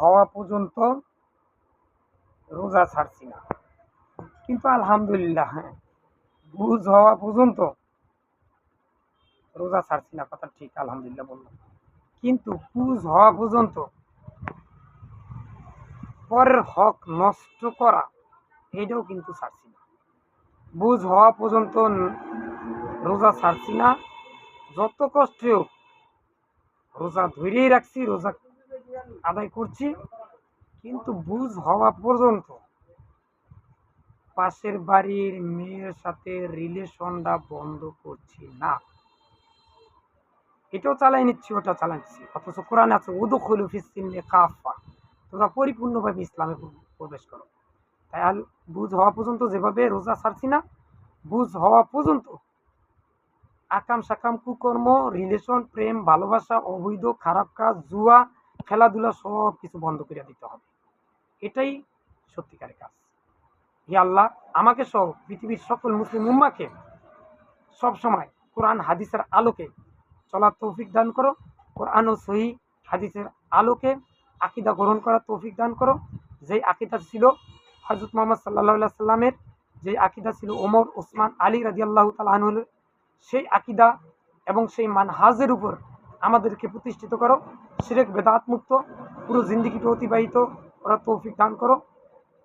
হওয়া পর্যন্ত রোজা ছাড়ছি না। কিন্তু আলহামদুলিল্লাহ হ্যাঁ বুঝ হওয়া পর্যন্ত রোজা ছাড়ছি না, কথা ঠিক, আলহামদুলিল্লাহ বললাম। কিন্তু বুঝ হওয়া পর্যন্ত পরের হক নষ্ট করা, এটাও কিন্তু ছাড়ছি না। বুঝ হওয়া পর্যন্ত রোজা ছাড়ছি না, যত কষ্টে হোক, রোজা ধরেই রাখছি, রোজা আদায় করছি, কিন্তু বুঝ হওয়া পর্যন্ত পাশের বাড়ির মেয়ের সাথে রিলেশনটা বন্ধ করছি না। এটাও চালাই নিচ্ছি ওটা চালাচ্ছি অথচ কোরআন আছে উদু খুলু ফিসিনে কাফা তোমরা পরিপূর্ণভাবে ইসলামে প্রবেশ করো। তাই আল বুঝ হওয়া পর্যন্ত যেভাবে রোজা ছাড়ছি না, বুঝ হওয়া পর্যন্ত আকাম সাকাম কুকর্ম, রিলেশন, প্রেম, ভালোবাসা, অবৈধ, খারাপ কাজ, জুয়া খেলাধুলা সব কিছু বন্ধ করে দিতে হবে। এটাই সত্যিকারের কাজ। হে আল্লাহ, আমাকে সহ পৃথিবীর সকল মুসলিম উম্মাকে সবসময় কোরআন, হাদিসের আলোকে চলার তৌফিক দান করো, কোরআন ও সহি হাদিসের আলোকে আকিদা গ্রহণ করার তৌফিক দান করো। যেই আকিদা ছিল হজরত মোহাম্মদ সাল্লাহ সাল্লামের যে আকিদা ছিল ওমর, ওসমান, আলী রাজি আল্লাহ তালাহুল সেই আকিদা এবং সেই মানহাজের উপর আমাদেরকে প্রতিষ্ঠিত করো। সিরেক বেদাত মুক্ত, পুরো জিন্দিগিটা অতিবাহিত করার তৌফিক দান করো।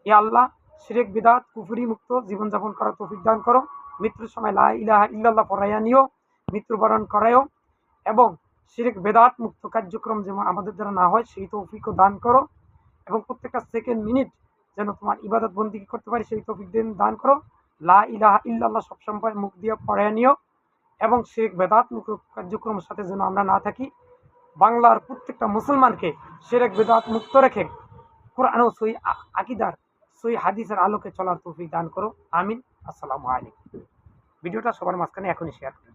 এ আল্লাহ সিরেক বেদাত, কুফুরি মুক্ত, জীবনযাপন করার তৌফিক দান করো। মৃত্যুর সময় লা ইলাহা ইল্লাল্লাহ পড়াইয়া নিও, মৃত্যুবরণ করায়ও। এবং সিরেক বেদাত মুক্ত কার্যক্রম যেমন আমাদের দ্বারা না হয়, সেই তৌফিকও দান করো। এবং প্রত্যেকটা সেকেন্ড মিনিট যেন তোমার ইবাদত বন্দি করতে পারি, সেই তৌফিক দিন দান করো। লা ইলাহা ইল্লাল্লাহ সবসময় মুখ দিয়ে পড়াইয়া নিও। এবং শেখ বেদাত মুক্ত কার্যক্রমের সাথে যেন আমরা না থাকি, বাংলার প্রত্যেকটা মুসলমানকে সেরেক বেদাত মুক্ত রেখে কোরআন ও সই আকিদার সই হাদিসের আলোকে চলার তৌফিক দান করো। আমিন। আসসালামু আলাইকুম। ভিডিওটা সবার মাঝখানে এখনই শেয়ার করুন।